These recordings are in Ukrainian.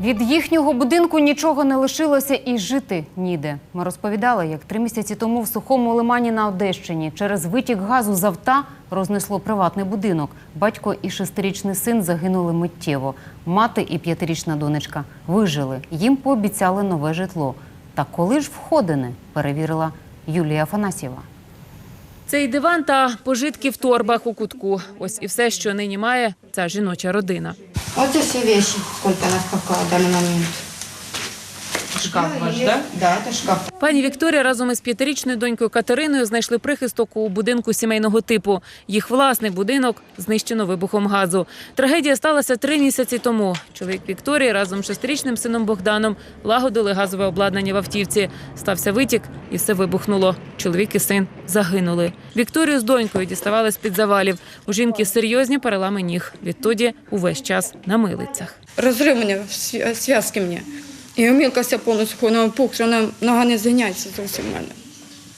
Від їхнього будинку нічого не лишилося і жити ніде. Ми розповідали, як три місяці тому в сухому лимані на Одещині через витік газу з авта рознесло приватний будинок. Батько і шестирічний син загинули миттєво. Мати і п'ятирічна донечка вижили. Їм пообіцяли нове житло. Та коли ж входини, перевірила Юлія Афанасьєва. Цей диван та пожитки в торбах у кутку. Ось і все, що нині має ця жіноча родина. Вот здесь все вещи, сколько нас пока в данный момент. Шкаф ваш, да? Да, это шкаф. Пані Вікторія разом із п'ятирічною донькою Катериною знайшли прихисток у будинку сімейного типу. Їх власний будинок знищено вибухом газу. Трагедія сталася три місяці тому. Чоловік Вікторії разом з шестирічним сином Богданом лагодили газове обладнання в автівці. Стався витік, і все вибухнуло. Чоловік і син загинули. Вікторію з донькою діставали з під завалів. У жінки серйозні перелами ніг. Відтоді увесь час на милицях. Розрив мене зв'язки мені. І омілкася повністю вона пух, вона нога не зганяється зовсім в мене.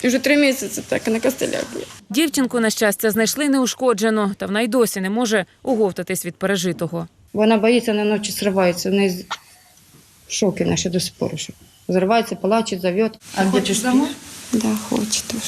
І вже три місяці так на костелях була. Дівчинку, на щастя, знайшли неушкоджено, та вона й досі не може оговтатись від пережитого. Вона боїться на ночі зривається. В неї в ще до сих Зривається, плаче, зовет. А ты спишь? Да, хоче теж.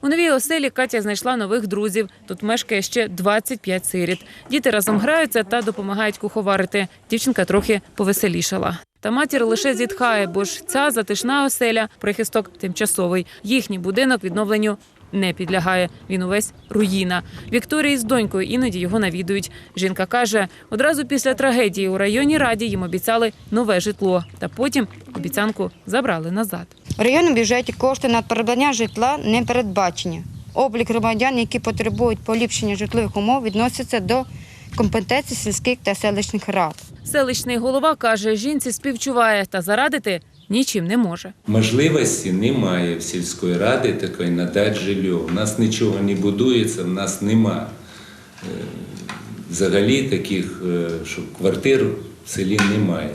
У новій оселі Катя знайшла нових друзів. Тут мешкає ще 25 сиріт. Діти разом граються та допомагають куховарити. Дівчинка трохи повеселішала. Та матір лише зітхає, бо ж ця затишна оселя, прихисток тимчасовий. Їхній будинок відновленню не підлягає. Він увесь руїна. Вікторія з донькою іноді його навідують. Жінка каже, одразу після трагедії у районній раді їм обіцяли нове житло, та потім обіцянку забрали назад. В районному бюджеті кошти на придбання житла не передбачені. Облік громадян, які потребують поліпшення житлових умов, відноситься до компетенції сільських та селищних рад. Селищний голова каже, жінці співчуває та зарадити нічим не може. Можливості немає в сільської ради такої надати жилье. У нас нічого не будується, в нас нема е, взагалі таких, е, що квартир в селі немає.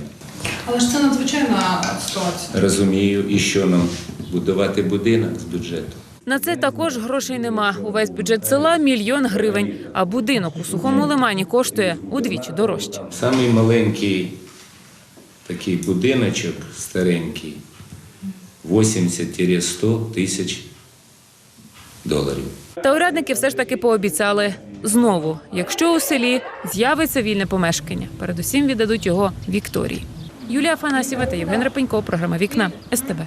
Але ж це надзвичайна ситуація. Розумію, і що нам будувати будинок з бюджету. На це також грошей нема. Увесь бюджет села мільйон гривень, а будинок у сухому лимані коштує удвічі дорожче. Самий маленький такий будиночок старенький 80-100 тисяч доларів. Та урядники все ж таки пообіцяли знову, якщо у селі з'явиться вільне помешкання, передусім віддадуть його Вікторії. Юлія Афанасьєва та Євген Репенько. Програма Вікна СТБ.